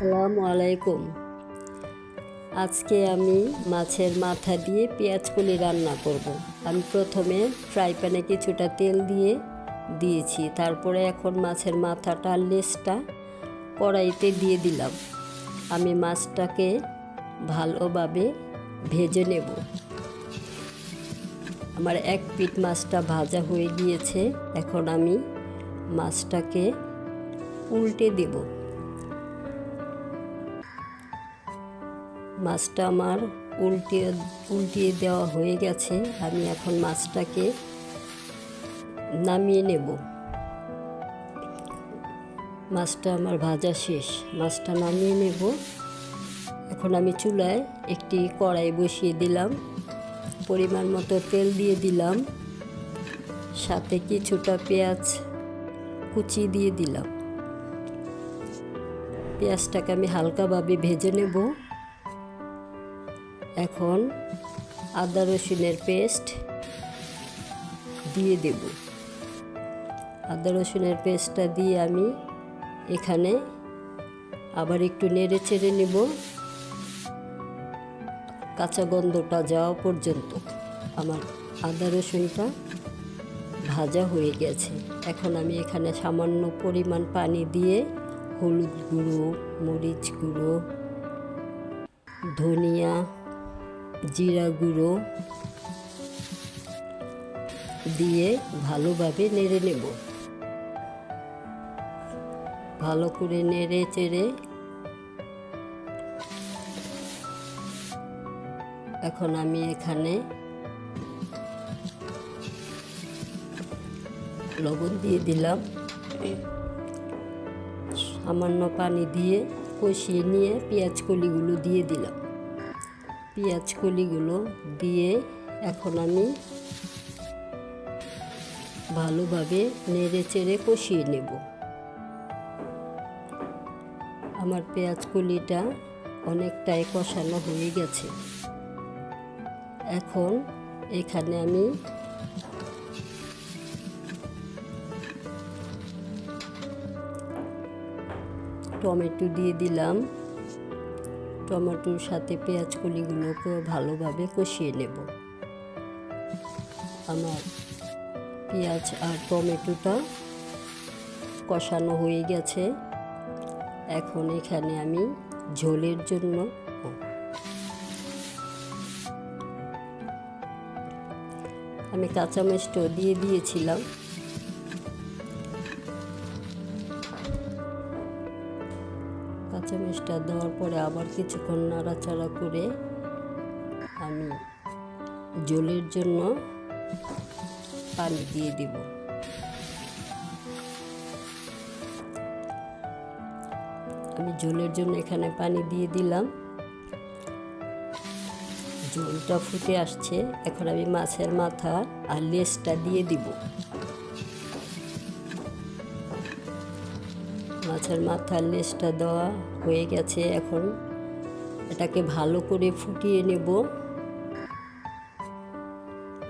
আসসালামু আলাইকুম। আজকে আমি মাছের মাথা দিয়ে পেঁয়াজ কলি রান্না করব। আমি প্রথমে ফ্রাই প্যানে কিছুটা তেল দিয়ে দিয়েছি। তারপরে এখন মাছের মাথাটা লেসটা কড়াইতে দিয়ে দিলাম। আমি মাছটাকে ভালোভাবে ভেজে নেব। আমার এক পিঠ মাছটা ভাজা হয়ে গিয়েছে। এখন আমি মাছটাকে উল্টে দেবো। মাছটা আমার উল্টিয়ে উল্টিয়ে দেওয়া হয়ে গেছে। আমি এখন মাছটাকে নামিয়ে নেব। মাছটা আমার ভাজা শেষ। মাছটা নামিয়ে নেব। এখন আমি চুলায় একটি কড়াই বসিয়ে দিলাম। পরিমাণ মতো তেল দিয়ে দিলাম। সাথে কিছুটা পেঁয়াজ কুচি দিয়ে দিলাম। পেঁয়াজটাকে আমি হালকাভাবে ভেজে নেব। এখন আদা রসুনের পেস্ট দিয়ে দেব। আদা রসুনের পেস্টটা দিয়ে আমি এখানে আবার একটু নেড়ে চেড়ে নেব। কাঁচা গন্ধটা যাওয়া পর্যন্ত আমার আদা রসুনটা ভাজা হয়ে গেছে। এখন আমি এখানে সামান্য পরিমাণ পানি দিয়ে হলুদ গুঁড়ো, মরিচ গুঁড়ো, ধনিয়া জিরা গুঁড়ো দিয়ে ভালোভাবে নেড়ে নেব। ভালো করে নেড়ে চেড়ে এখন আমি এখানে লবণ দিয়ে দিলাম। সামান্য পানি দিয়ে কষিয়ে নিয়ে পেঁয়াজ কলিগুলো দিয়ে দিলাম। পেঁয়াজ কলিগুলো দিয়ে এখন আমি ভালোভাবে নেড়ে চেড়ে কষিয়ে নেব। আমার পেঁয়াজ কলিটা অনেকটাই কষানো হয়ে গেছে। এখন এখানে আমি টমেটো দিয়ে দিলাম। টমেটোর সাথে পেঁয়াজ কলিগুলোকে ভালোভাবে কষিয়ে নেব। আমার পেঁয়াজ আর টমেটোটা কষানো হয়ে গেছে। এখন এখানে আমি ঝোলের জন্য আমি কাঁচামরিচটাও দিয়ে দিয়েছিলাম। কাঁচামরিচটা দেওয়ার পরে আবার কিছুক্ষণ নাড়াচাড়া করে আমি জলের জন্য পানি দিয়ে দিব। আমি জলের জন্য এখানে পানি দিয়ে দিলাম। জলটা ফুটে আসছে। এখন আমি মাছের মাথা আর লেজটা দিয়ে দিব। মাছের মাথার লেজটা দেওয়া হয়ে গেছে এখন। এটাকে ভালো করে ফুটিয়ে নেব।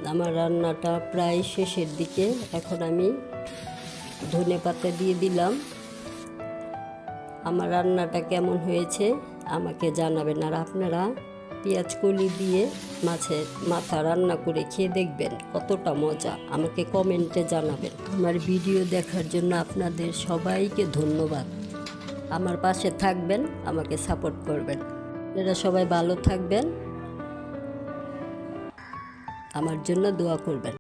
আমার রান্নাটা প্রায় শেষের দিকে। এখন আমি ধনে পাতা দিয়ে দিলাম। আমার রান্নাটা কেমন হয়েছে আমাকে জানাবেন আর আপনারা পেঁয়াজ কলি দিয়ে মাছের মাথা রান্না করে খেয়ে দেখবেন কতটা মজা। আমাকে কমেন্টে জানাবেন। আমার ভিডিও দেখার জন্য আপনাদের সবাইকে ধন্যবাদ। আমার পাশে থাকবেন, আমাকে সাপোর্ট করবেন। আপনারা সবাই ভালো থাকবেন। আমার জন্য দোয়া করবেন।